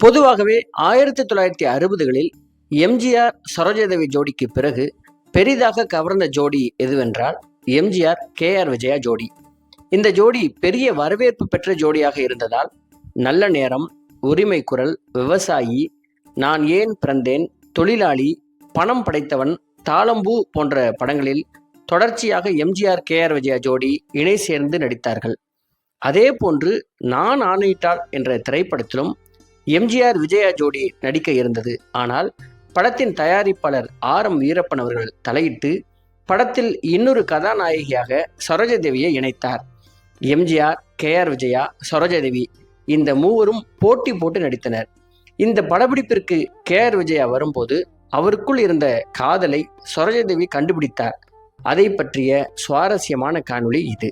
பொதுவாகவே ஆயிரத்தி தொள்ளாயிரத்தி அறுபதுகளில் எம்ஜிஆர் சரோஜாதேவி ஜோடிக்கு பிறகு பெரிதாக கவர்ந்த ஜோடி எதுவென்றால் எம்ஜிஆர் கே ஆர் விஜயா ஜோடி. இந்த ஜோடி பெரிய வரவேற்பு பெற்ற ஜோடியாக இருந்ததால் நல்ல நேரம் உரிமை குரல் விவசாயி நான் ஏன் பிறந்தேன் தொழிலாளி பணம் படைத்தவன் தாளம்பூ போன்ற படங்களில் தொடர்ச்சியாக எம்ஜிஆர் கே ஆர் விஜயா ஜோடி இணை சேர்ந்து நடித்தார்கள். அதே போன்று நான் ஆணையிட்டாள் என்ற திரைப்படத்திலும் எம்ஜிஆர் விஜயா ஜோடி நடிக்க இருந்தது. ஆனால் படத்தின் தயாரிப்பாளர் ஆர் எம் வீரப்பன் அவர்கள் தலையிட்டு படத்தில் இன்னொரு கதாநாயகியாக சரோஜதேவியை இணைத்தார். எம்ஜிஆர் கே ஆர் விஜயா சரோஜதேவி இந்த மூவரும் போட்டி போட்டு நடித்தனர். இந்த படப்பிடிப்பிற்கு கே ஆர் விஜயா வரும்போது அவருக்குள் இருந்த காதலை சரோஜதேவி கண்டுபிடித்தார். அதை பற்றிய சுவாரஸ்யமான காணொளி இது.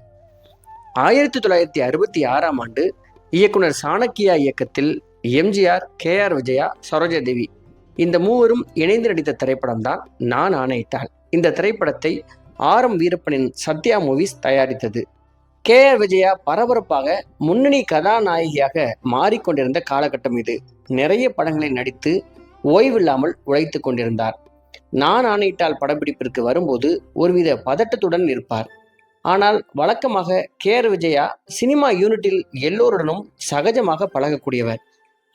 ஆயிரத்தி தொள்ளாயிரத்தி அறுபத்தி ஆறாம் ஆண்டு இயக்குனர் சாணக்கியா இயக்கத்தில் எம்ஜிஆர் கே ஆர் விஜயா சரோஜாதேவி இந்த மூவரும் இணைந்து நடித்த திரைப்படம் தான் நான் ஆணையிட்டாள். இந்த திரைப்படத்தை ஆர் எம் வீரப்பனின் சத்யா மூவிஸ் தயாரித்தது. கே ஆர் விஜயா பரபரப்பாக முன்னணி கதாநாயகியாக மாறிக்கொண்டிருந்த காலகட்டம் இது. நிறைய படங்களில் நடித்து ஓய்வில்லாமல் உழைத்து கொண்டிருந்தார். நான் ஆணையிட்டால் படப்பிடிப்பிற்கு வரும்போது ஒருவித பதட்டத்துடன் இருப்பார். ஆனால் வழக்கமாக கே ஆர் விஜயா சினிமா யூனிட்டில் எல்லோருடனும் சகஜமாக பழகக்கூடியவர்.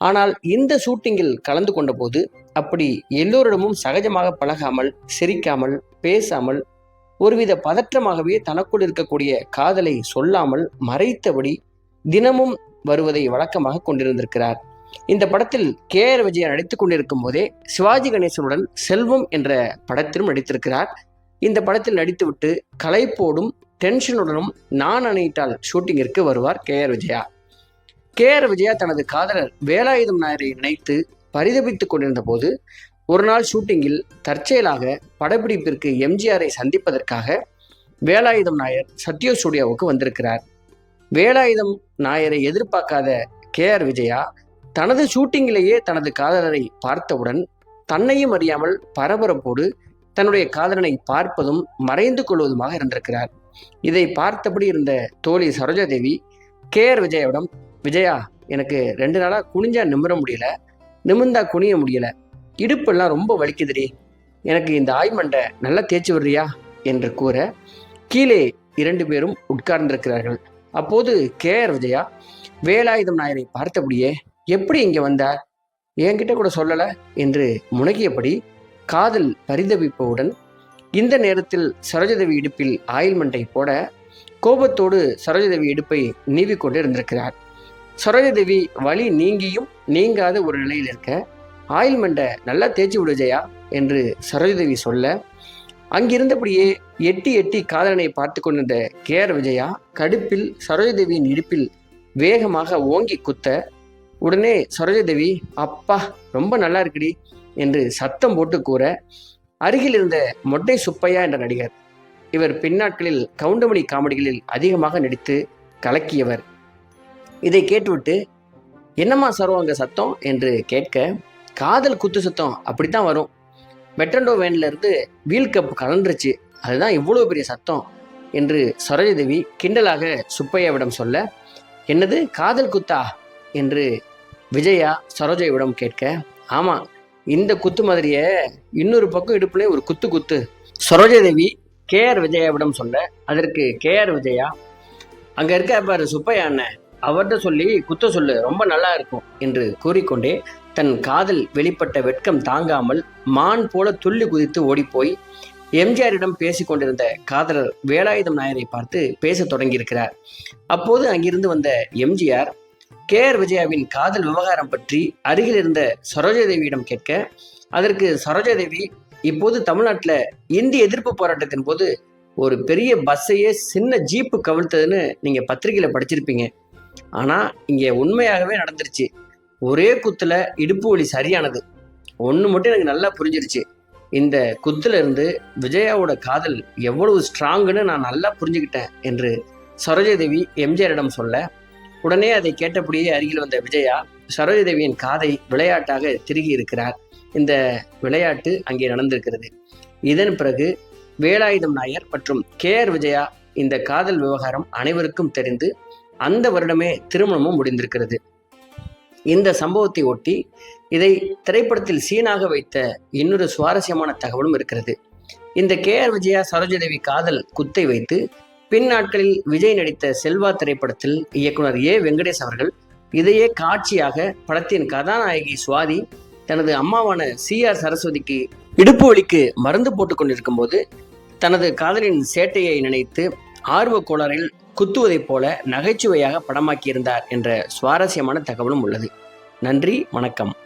ஆனால் இந்த ஷூட்டிங்கில் கலந்து கொண்டபோது அப்படி எல்லோரிடமும் சகஜமாக பழகாமல் சிரிக்காமல் பேசாமல் ஒருவித பதற்றமாகவே தனக்குள் இருக்கக்கூடிய காதலை சொல்லாமல் மறைத்தபடி தினமும் வருவதை வழக்கமாக கொண்டிருந்திருக்கிறார். இந்த படத்தில் கே ஆர் விஜயா நடித்துக் கொண்டிருக்கும் போதே சிவாஜி கணேசனுடன் செல்வம் என்ற படத்திலும் நடித்திருக்கிறார். இந்த படத்தில் நடித்துவிட்டு கலைப்போடும் டென்ஷனுடனும் நான் அணையிட்டால் ஷூட்டிங்கிற்கு வருவார் K R Vijaya. K R Vijaya தனது காதலர் வேலாயுதம் நாயரை நினைத்து பரிதபித்துக் கொண்டிருந்த போது ஒரு நாள் ஷூட்டிங்கில் தற்செயலாக படப்பிடிப்பிற்கு எம்ஜிஆரை சந்திப்பதற்காக வேலாயுதம் நாயர் சத்யோ ஸ்டுடியோவுக்கு வந்திருக்கிறார். வேலாயுதம் நாயரை எதிர்பார்க்காத கே ஆர் விஜயா தனது ஷூட்டிங்கிலேயே தனது காதலரை பார்த்தவுடன் தன்னையும் அறியாமல் பரபரப்போடு தன்னுடைய காதலனை பார்ப்பதும் மறைந்து கொள்வதுமாக இருந்திருக்கிறார். இதை பார்த்தபடி இருந்த தோழி சரோஜாதேவி கே ஆர் விஜயாவிடம் விஜயா எனக்கு ரெண்டு நாளாக குனிஞ்சா நிமிர முடியல நிமிர்ந்தா குனிய முடியல. இடுப்பெல்லாம் ரொம்ப வலிக்குதுடி. எனக்கு இந்த ஆய்மண்டை நல்லா தேய்ச்சி விடுறியா? என்று கூற கீழே இரண்டு பேரும் உட்கார்ந்திருக்கிறார்கள். அப்போது கே. ஆர். விஜயா வேலாயுதம் நாயனை பார்த்தபடியே எப்படி இங்கே வந்தார் என்கிட்ட கூட சொல்லலை? என்று முனகியபடி காதல் பரிதவிப்பவுடன் இந்த நேரத்தில் சரோஜதேவி இடுப்பில் ஆயில்மண்டை போட கோபத்தோடு சரோஜதேவி இடுப்பை நீவிக்கொண்டு இருந்திருக்கிறார் சரோஜதேவி வலி நீங்கியும் நீங்காத ஒரு நிலையில் இருக்க ஆயில்மெண்ட்டை நல்லா தேய்ச்சி விடு ஜெயா என்று சரோஜதேவி சொல்ல அங்கிருந்தபடியே எட்டி எட்டி காதலனை பார்த்து கொண்டிருந்த கே ஆர் விஜயா கடுப்பில் சரோஜதேவியின் இடுப்பில் வேகமாக ஓங்கி குத்த உடனே சரோஜதேவி அப்பா ரொம்ப நல்லா இருக்குடி என்று சத்தம் போட்டு கூற அருகில் இருந்த மொட்டை சுப்பையா என்ற நடிகர். இவர் பின்னாட்களில் கவுண்டமணி காமெடிகளில் அதிகமாக நடித்து கலக்கியவர். இதை கேட்டுவிட்டு என்னம்மா சரோ அங்கே சத்தம்? என்று கேட்க காதல் குத்து சத்தம் அப்படி தான் வரும். மெட்ரண்டோ வேன்லேருந்து வீல் கப் கலண்டுருச்சு அதுதான் இவ்வளோ பெரிய சத்தம். என்று சரோஜதேவி கிண்டலாக சுப்பையாவிடம் சொல்ல என்னது காதல் குத்தா? என்று விஜயா சரோஜாவிடம் கேட்க ஆமாம் இந்த குத்து மாதிரியே இன்னொரு பக்கம் இடுப்புல ஒரு குத்து குத்து. சரோஜதேவி கே ஆர் விஜயாவிடம் சொல்ல அதற்கு கே ஆர் விஜயா அங்கே இருக்க பாரு சுப்பையா அண்ணன் அவர்கிட்ட சொல்லி குத்த சொல்லு ரொம்ப நல்லா இருக்கும் என்று கூறிக்கொண்டே தன் காதல் வெளிப்பட்ட வெட்கம் தாங்காமல் மான் போல துள்ளி குதித்து ஓடிப்போய் எம்ஜிஆரிடம் பேசி கொண்டிருந்த காதலர் வேலாயுதம் நாயரை பார்த்து பேசத் தொடங்கியிருக்கிறார். அப்போது அங்கிருந்து வந்த எம்ஜிஆர் கே ஆர் விஜயாவின் காதல் விவகாரம் பற்றி அருகில் இருந்த சரோஜாதேவியிடம் கேட்க அதற்கு சரோஜாதேவி இப்போது தமிழ்நாட்டில் இந்தி எதிர்ப்பு போராட்டத்தின் போது ஒரு பெரிய பஸ்ஸையே சின்ன ஜீப்பு கவிழ்த்ததுன்னு நீங்கள் பத்திரிகையில் படிச்சிருப்பீங்க. ஆனால் இங்கே உண்மையாகவே நடந்துருச்சு. ஒரே குத்தில் இடுப்பு வலி சரியானது. ஒன்று மட்டும் எனக்கு நல்லா புரிஞ்சிருச்சு. இந்த குத்துலேருந்து விஜயாவோட காதல் எவ்வளவு ஸ்ட்ராங்குன்னு நான் நல்லா புரிஞ்சுக்கிட்டேன் என்று சரோஜதேவி எம்ஜிஆரிடம் சொல்ல உடனே அதை கேட்டபடியே அருகில் வந்த விஜயா சரோஜதேவியின் காதை விளையாட்டாக திருகி இருக்கிறார். இந்த விளையாட்டு அங்கே நடந்திருக்கிறது. இதன் பிறகு வேலாயுதம் நாயர் மற்றும் கே ஆர் விஜயா இந்த காதல் விவகாரம் அனைவருக்கும் தெரிந்து அந்த வருடமே திருமணமும் முடிந்திருக்கிறது. இந்த சம்பவத்தை ஒட்டி இதை திரைப்படத்தில் சீனாக வைத்த இன்னொரு சுவாரஸ்யமான தகவலும் இருக்கிறது. இந்த கே ஆர் விஜயா சரோஜதேவி காதல் குத்தை வைத்து பின் நாட்களில் விஜய் நடித்த செல்வா திரைப்படத்தில் இயக்குனர் ஏ. வெங்கடேஷ் அவர்கள் இதையே காட்சியாக படத்தின் கதாநாயகி சுவாதி தனது அம்மாவான சி. ஆர். சரஸ்வதிக்கு இடுப்பு வலிக்கு மருந்து போட்டுக் கொண்டிருக்கும் போது தனது காதலின் சேட்டையை நினைத்து ஆர்வ கோளாறில் குத்துவதைப் போல நகைச்சுவையாக படமாக்கியிருந்தார் என்ற சுவாரஸ்யமான தகவலும் உள்ளது. நன்றி வணக்கம்.